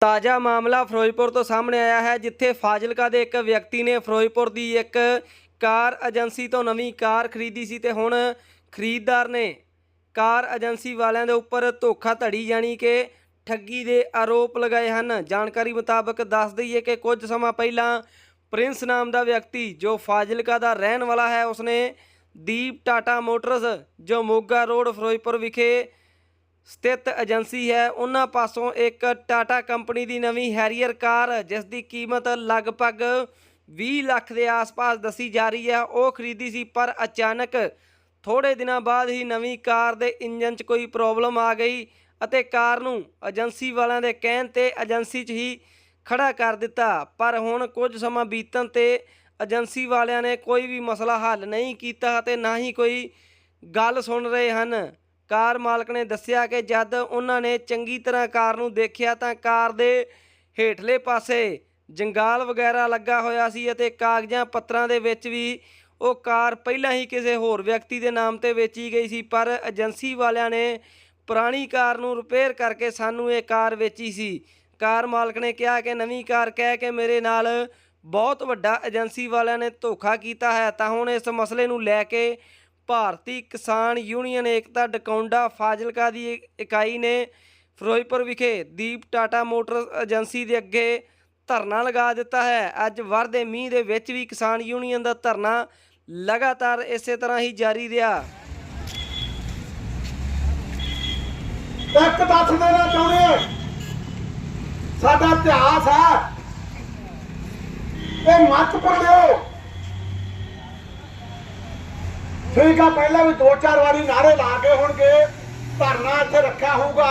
ਤਾਜ਼ਾ ਮਾਮਲਾ ਫਿਰੋਜ਼ਪੁਰ ਤੋਂ ਸਾਹਮਣੇ ਆਇਆ ਹੈ, ਜਿੱਥੇ ਫਾਜ਼ਿਲਕਾ ਦੇ ਇੱਕ ਵਿਅਕਤੀ ਨੇ ਫਿਰੋਜ਼ਪੁਰ ਦੀ ਇੱਕ ਕਾਰ ਏਜੰਸੀ ਤੋਂ ਨਵੀਂ ਕਾਰ ਖਰੀਦੀ ਸੀ ਤੇ ਹੁਣ ਖਰੀਦਦਾਰ ਨੇ ਕਾਰ ਏਜੰਸੀ ਵਾਲਿਆਂ ਦੇ ਉੱਪਰ ਧੋਖਾਧੜੀ ਜਾਣੀ ਕਿ ਠੱਗੀ ਦੇ ਆਰੋਪ ਲਗਾਏ ਹਨ। ਜਾਣਕਾਰੀ ਮੁਤਾਬਕ ਦੱਸ ਦਈਏ ਕਿ ਕੁਝ ਸਮਾਂ ਪਹਿਲਾਂ ਪ੍ਰਿੰਸ ਨਾਮ ਦਾ ਵਿਅਕਤੀ, ਜੋ ਫਾਜ਼ਿਲਕਾ ਦਾ ਰਹਿਣ ਵਾਲਾ ਹੈ, ਉਸਨੇ ਦੀਪ ਟਾਟਾ ਮੋਟਰਸ, ਜੋ ਮੋਗਾ ਰੋਡ, ਫਿਰੋਜ਼ਪੁਰ ਵਿਖੇ ਸਥਿਤ ਏਜੰਸੀ ਹੈ। ਉਹਨਾਂ ਪਾਸੋਂ ਇੱਕ ਟਾਟਾ ਕੰਪਨੀ ਦੀ ਨਵੀਂ ਹੈਰੀਅਰ ਕਾਰ, ਜਿਸ ਦੀ ਕੀਮਤ ਲਗਭਗ 20 ਲੱਖ ਦੇ ਆਸ-ਪਾਸ ਦੱਸੀ ਜਾ ਰਹੀ ਹੈ। ਉਹ ਖਰੀਦੀ ਸੀ, ਪਰ ਅਚਾਨਕ ਥੋੜੇ ਦਿਨਾਂ ਬਾਅਦ ਹੀ ਨਵੀਂ ਕਾਰ ਦੇ ਇੰਜਨ 'ਚ ਕੋਈ ਪ੍ਰੋਬਲਮ ਆ ਗਈ ਅਤੇ ਕਾਰ ਨੂੰ ਏਜੰਸੀ ਵਾਲਿਆਂ ਦੇ ਕਹਿਣ ਤੇ ਏਜੰਸੀ 'ਚ ਹੀ ਖੜਾ ਕਰ ਦਿੱਤਾ। ਪਰ ਹੁਣ ਕੁਝ ਸਮਾਂ ਬੀਤਣ ਤੇ ਏਜੰਸੀ ਵਾਲਿਆਂ ਨੇ ਕੋਈ ਵੀ ਮਸਲਾ ਹੱਲ ਨਹੀਂ ਕੀਤਾ ਅਤੇ ਨਾ ਹੀ ਕੋਈ ਗੱਲ ਸੁਣ ਰਹੇ ਹਨ। ਕਾਰ ਮਾਲਕ ਨੇ ਦੱਸਿਆ ਕਿ ਜਦ ਉਹਨਾਂ ਨੇ ਚੰਗੀ ਤਰ੍ਹਾਂ ਕਾਰ ਨੂੰ ਦੇਖਿਆ ਤਾਂ ਕਾਰ ਦੇ ਹੇਠਲੇ ਪਾਸੇ ਜੰਗਾਲ ਵਗੈਰਾ ਲੱਗਾ ਹੋਇਆ ਸੀ ਅਤੇ ਕਾਗਜ਼ਾਂ ਪੱਤਰਾਂ ਦੇ ਵਿੱਚ ਵੀ ਉਹ ਕਾਰ ਪਹਿਲਾਂ ਹੀ ਕਿਸੇ ਹੋਰ ਵਿਅਕਤੀ ਦੇ ਨਾਮ ਤੇ ਵੇਚੀ ਗਈ ਸੀ, ਪਰ ਏਜੰਸੀ ਵਾਲਿਆਂ ਨੇ ਪੁਰਾਣੀ ਕਾਰ ਨੂੰ ਰਿਪੇਅਰ ਕਰਕੇ ਸਾਨੂੰ ਇਹ ਕਾਰ ਵੇਚੀ ਸੀ। ਕਾਰ ਮਾਲਕ ਨੇ ਕਿਹਾ ਕਿ ਨਵੀਂ ਕਾਰ ਕਹਿ ਕੇ ਮੇਰੇ ਨਾਲ ਬਹੁਤ ਵੱਡਾ ਏਜੰਸੀ ਵਾਲਿਆਂ ਨੇ ਧੋਖਾ ਕੀਤਾ ਹੈ, ਤਾਂ ਹੁਣ ਇਸ ਮਸਲੇ ਨੂੰ ਲੈ ਕੇ ਭਾਰਤੀ ਕਿਸਾਨ ਯੂਨੀਅਨ ਏਕਤਾ ਡਕੌਂਡਾ ਫਾਜ਼ਿਲਕਾ ਦੀ ਇਕਾਈ ਨੇ ਫਿਰੋਜ਼ਪੁਰ ਵਿਖੇ ਦੀਪ ਟਾਟਾ ਮੋਟਰ ਏਜੰਸੀ ਦੇ ਅੱਗੇ ਧਰਨਾ ਲਗਾ ਦਿੱਤਾ ਹੈ। ਅੱਜ ਵਰਦੇ ਮੀਂਹ ਦੇ ਵਿੱਚ ਵੀ ਕਿਸਾਨ ਯੂਨੀਅਨ ਦਾ ਧਰਨਾ ਲਗਾਤਾਰ ਇਸੇ ਤਰ੍ਹਾਂ ਹੀ ਜਾਰੀ ਰਿਹਾ। ਇੱਕ ਦੱਸ ਦੇਣਾ ਚਾਹੁੰਦੇ ਸਾਡਾ ਇਤਿਹਾਸ ਹੈ। ਇਹ ਮੱਤ ਭੁੱਲਿਓ ਠੀਕ ਆ, ਪਹਿਲਾਂ ਵੀ ਦੋ ਚਾਰ ਵਾਰੀ ਨਾਰੇ ਲਾ ਕੇ ਹੋਣਗੇ, ਧਰਨਾ ਇੱਥੇ ਰੱਖਿਆ ਹੋਊਗਾ।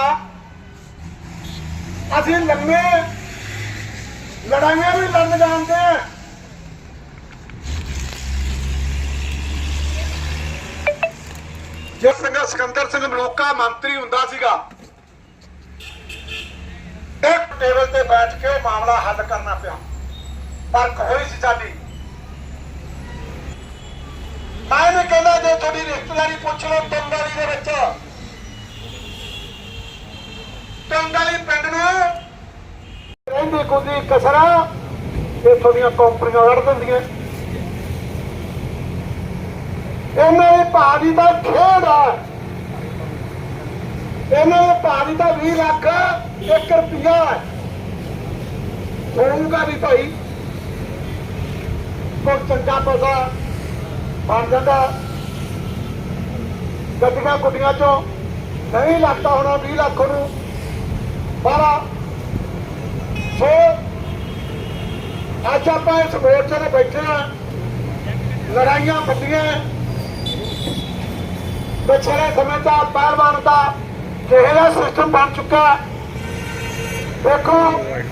ਅਸੀਂ ਲੰਮੇ ਲੜਾਈਆਂ ਵੀ ਲੜਨ ਜਾਣਦੇ ਆ। ਜਿਸ ਸਿੰਘ ਸਿਕੰਦਰ ਸਿੰਘ ਮਲੋਕਾ ਮੰਤਰੀ ਹੁੰਦਾ ਸੀਗਾ, ਇੱਕ ਟੇਬਲ ਤੇ ਬੈਠ ਕੇ ਮਾਮਲਾ ਹੱਲ ਕਰਨਾ ਪਿਆ। ਫ਼ਰਕ ਹੋਈ ਸੀ ਸਾਡੀ ਮੈਂ ਇਹਨੇ ਕਹਿੰਦਾ ਜੇ ਤੁਹਾਡੀ ਰਿਸ਼ਤੇਦਾਰੀ ਪੁੱਛ ਲਓ ਟੰਗਾਲੀ ਦੇ ਵਿੱਚ। ਟੰਗਾਲੀ ਪਿੰਡ ਨੂੰ ਰਹਿੰਦੀ ਕੁਦੀ ਕਸਰਾ, ਇੱਥੋਂ ਦੀਆਂ ਕੰਪਨੀਆਂ ਵੜ ਦਿੰਦੀਆਂ। ਇਹਨਾਂ ਦੇ ਭਾਅ ਦਾ ਖੇਡ। ਆ ਇਹਨਾਂ ਦੇ ਭਾਅ ਦਾ ਤਾਂ 20 ਲੱਖ 1 ਰੁਪਿਆ ਹੋਊਗਾ ਵੀ ਭਾਈ। ਕੋਈ ਚੰਗਾ ਪੈਸਾ ਬਣ ਜਾਂਦਾ ਗੱਡੀਆਂ ਗੁੱਡੀਆਂ ਚੋਂ ਨਹੀਂ ਲੱਗਦਾ ਹੋਣਾ 20 ਲੱਖ ਨੂੰ। ਬਾਰਾ, ਸੋ। ਅੱਜ ਆਪਾਂ ਇਸ ਮੋਰਚੇ ਤੇ ਬੈਠੇ ਆ ਲੜਾਈਆਂ ਵੱਡੀਆਂ ਪਿਛਲੇ ਸਮੇਂ ਦਾ ਪਹਿਲਵਾਨ ਦਾ ਜਿਹੜਾ ਸਿਸਟਮ ਬਣ ਚੁੱਕਾ ਦੇਖੋ।